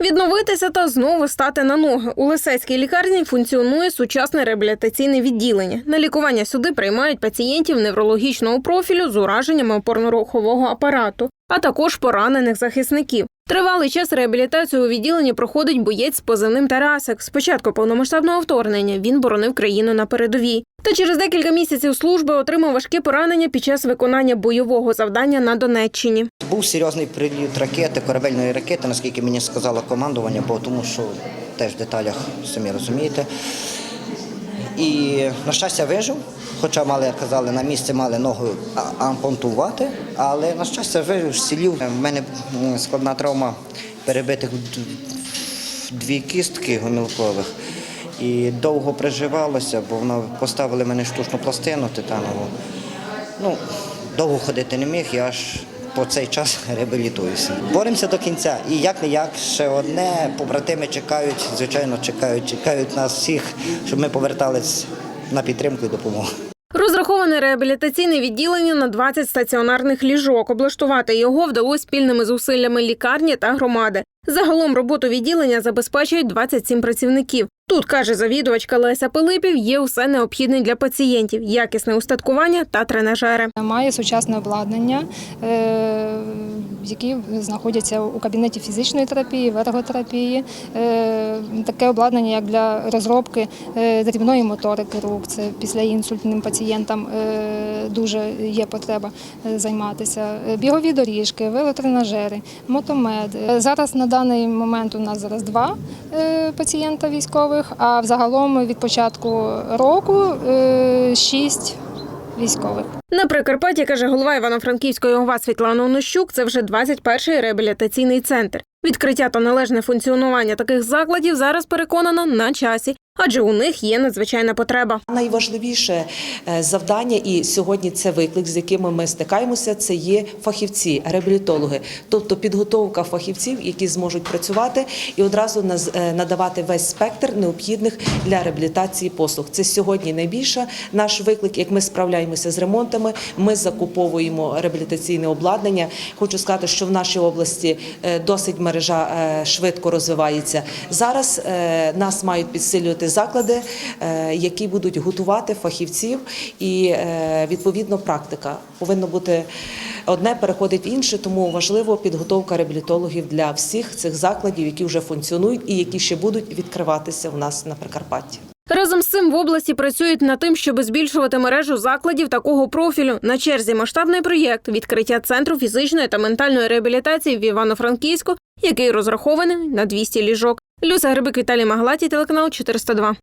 Відновитися та знову стати на ноги. У Лисецькій лікарні функціонує сучасне реабілітаційне відділення. На лікування сюди приймають пацієнтів неврологічного профілю з ураженнями опорно-рухового апарату, а також поранених захисників. Тривалий час реабілітацію у відділенні проходить боєць з позивним Тарасик. Спочатку повномасштабного вторгнення він боронив країну на передовій. Та через декілька місяців служби отримав важке поранення під час виконання бойового завдання на Донеччині. Був серйозний приліт ракети, корабельної ракети, наскільки мені сказало командування, бо тому що теж в деталях самі розумієте. І на щастя вижив, хоча мали, казали, на місці мали ногу а- але на щастя вижив, сілів. У мене складна травма перебитих дві кістки гомілкових. І довго приживалося, бо вона поставили мене штучну пластину титанову. Ну, довго ходити не міг, я аж по цей час реабілітуюся. Боремося до кінця. І як не як, ще одне, побратими чекають, звичайно, чекають, чекають нас всіх, щоб ми повертались на підтримку і допомогу. Розраховане реабілітаційне відділення на 20 стаціонарних ліжок. Облаштувати його вдалося спільними зусиллями лікарні та громади. Загалом роботу відділення забезпечують 27 працівників. Тут каже завідувачка Леся Пилипів, є усе необхідне для пацієнтів: якісне устаткування та тренажери. Має сучасне обладнання, е, які знаходяться у кабінеті фізичної терапії, в ерготерапії. Е, Таке обладнання, як для розробки е, дрібної моторики рук. Це після інсультним пацієнтам е, дуже є потреба займатися. Бігові доріжки, велотренажери, мотомед. Зараз на даний момент у нас зараз два пацієнта військових, а взагалом від початку року шість військових. На Прикарпатті, каже голова Івано-Франківської ОВА Світлана Онощук, це вже 21-й реабілітаційний центр. Відкриття та належне функціонування таких закладів зараз переконана на часі, адже у них є надзвичайна потреба. Найважливіше е, завдання, і сьогодні це виклик, з якими ми стикаємося, це є фахівці, реабілітологи, тобто підготовка фахівців, які зможуть працювати і одразу е, надавати весь спектр необхідних для реабілітації послуг. Це сьогодні найбільше наш виклик. Як ми справляємося з ремонтами, ми закуповуємо реабілітаційне обладнання. Хочу сказати, що в нашій області е, досить мережа швидко розвивається. Зараз нас мають підсилювати заклади, е, які будуть готувати фахівців, і е, відповідно практика повинна бути одне переходить в інше, тому важливо підготовка реабілітологів для всіх цих закладів, які вже функціонують і які ще будуть відкриватися у нас на Прикарпатті. Разом з цим в області працюють над тим, щоб збільшувати мережу закладів такого профілю. На черзі масштабний проєкт відкриття центру фізичної та ментальної реабілітації в Івано-Франківську, який розрахований на 200 ліжок. Люся Грибик, Віталій Маглаті, телеканал 402.